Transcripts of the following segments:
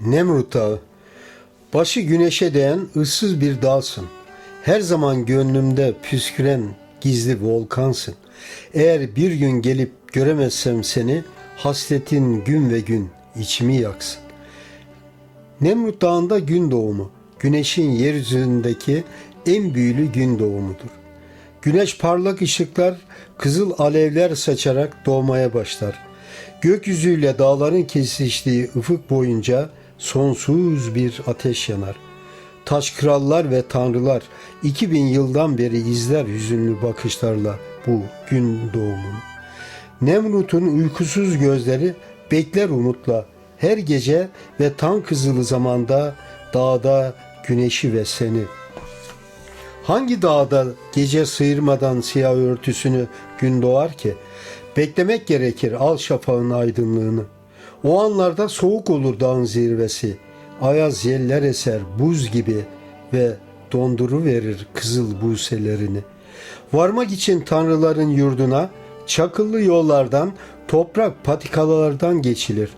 Nemrut Dağı. Başı güneşe değen ıssız bir dağsın. Her zaman gönlümde püsküren gizli volkansın. Eğer bir gün gelip göremezsem seni, hasretin gün ve gün içimi yaksın. Nemrut Dağı'nda gün doğumu, güneşin yeryüzündeki en büyülü gün doğumudur. Güneş parlak ışıklar, kızıl alevler saçarak doğmaya başlar. Gökyüzüyle dağların kesiştiği ufuk boyunca sonsuz bir ateş yanar. Taş krallar ve tanrılar 2000 yıldan beri izler hüzünlü bakışlarla bu gün doğumunu. Nemrut'un uykusuz gözleri bekler umutla her gece ve tan kızılı zamanda dağda güneşi ve seni. Hangi dağda gece sıyırmadan siyah örtüsünü gün doğar ki? Beklemek gerekir al şafağın aydınlığını. O anlarda soğuk olur dağın zirvesi. Ayaz yeller eser buz gibi ve donduru verir kızıl buselerini. Varmak için tanrıların yurduna çakıllı yollardan, toprak patikalardan geçilir.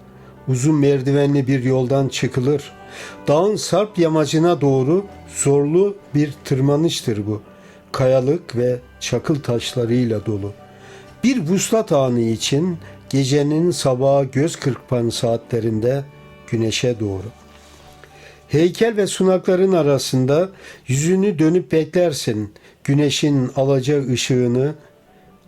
Uzun merdivenli bir yoldan çıkılır. Dağın sarp yamacına doğru zorlu bir tırmanıştır bu. Kayalık ve çakıl taşlarıyla dolu. Bir vuslat anı için gecenin sabaha göz kırpan saatlerinde güneşe doğru. Heykel ve sunakların arasında yüzünü dönüp beklersin. Güneşin alaca ışığını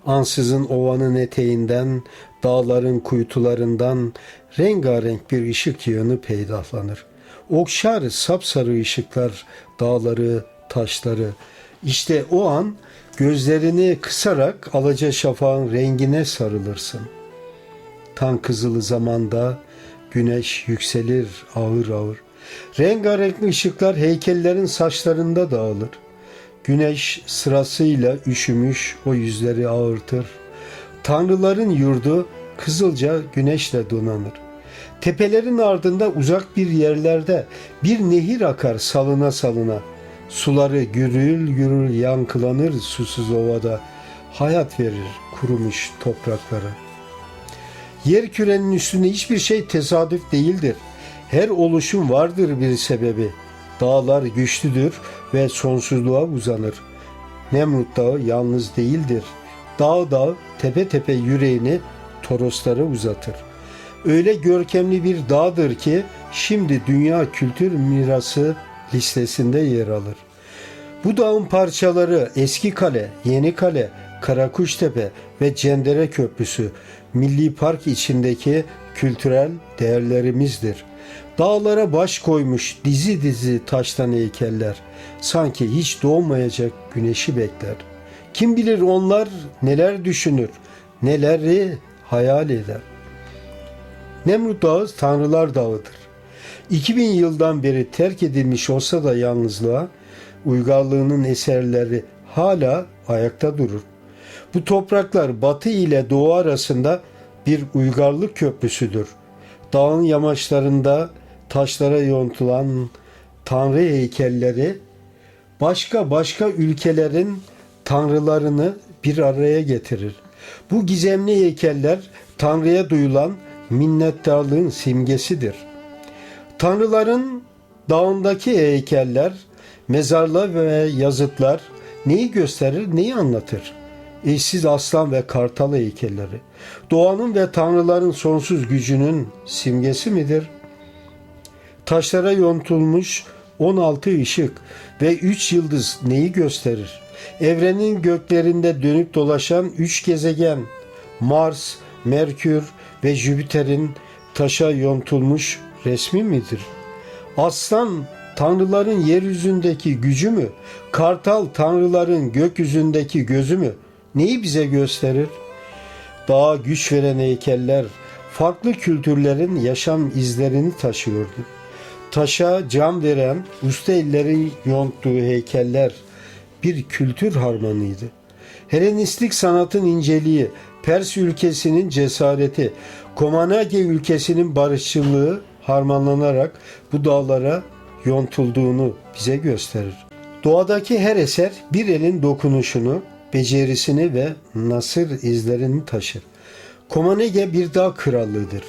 ansızın ovanın eteğinden, dağların kuytularından rengarenk bir ışık yığını peydahlanır. Okşar sapsarı ışıklar dağları, taşları. İşte o an gözlerini kısarak alaca şafağın rengine sarılırsın. Tan kızılı zamanda güneş yükselir ağır ağır. Rengarenk ışıklar heykellerin saçlarında dağılır. Güneş sırasıyla üşümüş o yüzleri ağırtır. Tanrıların yurdu kızılca güneşle donanır. Tepelerin ardında uzak bir yerlerde bir nehir akar salına salına. Suları gürül gürül yankılanır susuz ovada. Hayat verir kurumuş topraklara. Yer kürenin üstünde hiçbir şey tesadüf değildir. Her oluşum vardır bir sebebi. Dağlar güçlüdür ve sonsuzluğa uzanır. Nemrut Dağı yalnız değildir. Dağ dağ tepe tepe yüreğini toroslara uzatır. Öyle görkemli bir dağdır ki şimdi dünya kültür mirası listesinde yer alır. Bu dağın parçaları Eski Kale, Yeni Kale, Karakuştepe ve Cendere Köprüsü Milli Park içindeki kültürel değerlerimizdir. Dağlara baş koymuş dizi dizi taştan heykeller sanki hiç doğmayacak güneşi bekler. Kim bilir onlar neler düşünür, neleri hayal eder. Nemrut Dağı Tanrılar Dağı'dır. 2000 yıldan beri terk edilmiş olsa da yalnızlığa, uygarlığının eserleri hala ayakta durur. Bu topraklar batı ile doğu arasında bir uygarlık köprüsüdür. Dağın yamaçlarında taşlara yontulan tanrı heykelleri başka başka ülkelerin tanrılarını bir araya getirir. Bu gizemli heykeller Tanrı'ya duyulan minnettarlığın simgesidir. Tanrıların dağındaki heykeller, mezarlar ve yazıtlar neyi gösterir, neyi anlatır? Eşsiz aslan ve kartal heykelleri, doğanın ve tanrıların sonsuz gücünün simgesi midir? Taşlara yontulmuş 16 ışık ve 3 yıldız neyi gösterir? Evrenin göklerinde dönüp dolaşan 3 gezegen, Mars, Merkür ve Jüpiter'in taşa yontulmuş resmi midir? Aslan tanrıların yeryüzündeki gücü mü? Kartal tanrıların gökyüzündeki gözü mü? Neyi bize gösterir? Dağa güç veren heykeller farklı kültürlerin yaşam izlerini taşıyordu. Taşa can veren usta ellerin yonttuğu heykeller bir kültür harmanıydı. Helenistik sanatın inceliği, Pers ülkesinin cesareti, Komanage ülkesinin barışçılığı harmanlanarak bu dağlara yontulduğunu bize gösterir. Doğadaki her eser bir elin dokunuşunu, becerisini ve nasır izlerini taşır. Komanege bir dağ krallığıdır.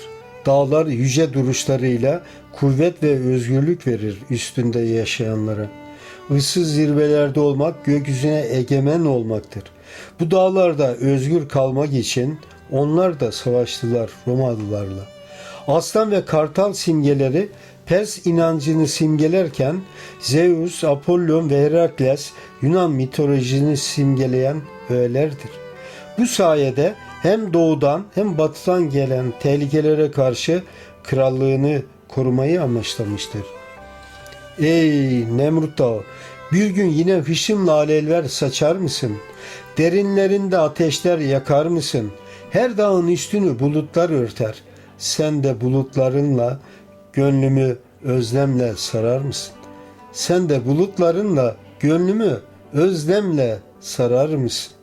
Dağlar yüce duruşlarıyla kuvvet ve özgürlük verir üstünde yaşayanlara. Issız zirvelerde olmak gökyüzüne egemen olmaktır. Bu dağlarda özgür kalmak için onlar da savaştılar Romalılarla. Aslan ve kartal simgeleri Pers inancını simgelerken Zeus, Apollon ve Herakles Yunan mitolojisini simgeleyen öğelerdir. Bu sayede hem doğudan hem batıdan gelen tehlikelere karşı krallığını korumayı amaçlamıştır. Ey Nemrut Dağı, bir gün yine hışımla alevler saçar mısın? Derinlerinde ateşler yakar mısın? Her dağın üstünü bulutlar örter. Sen de bulutlarınla gönlümü özlemle sarar mısın? Sen de bulutlarınla gönlümü özlemle sarar mısın?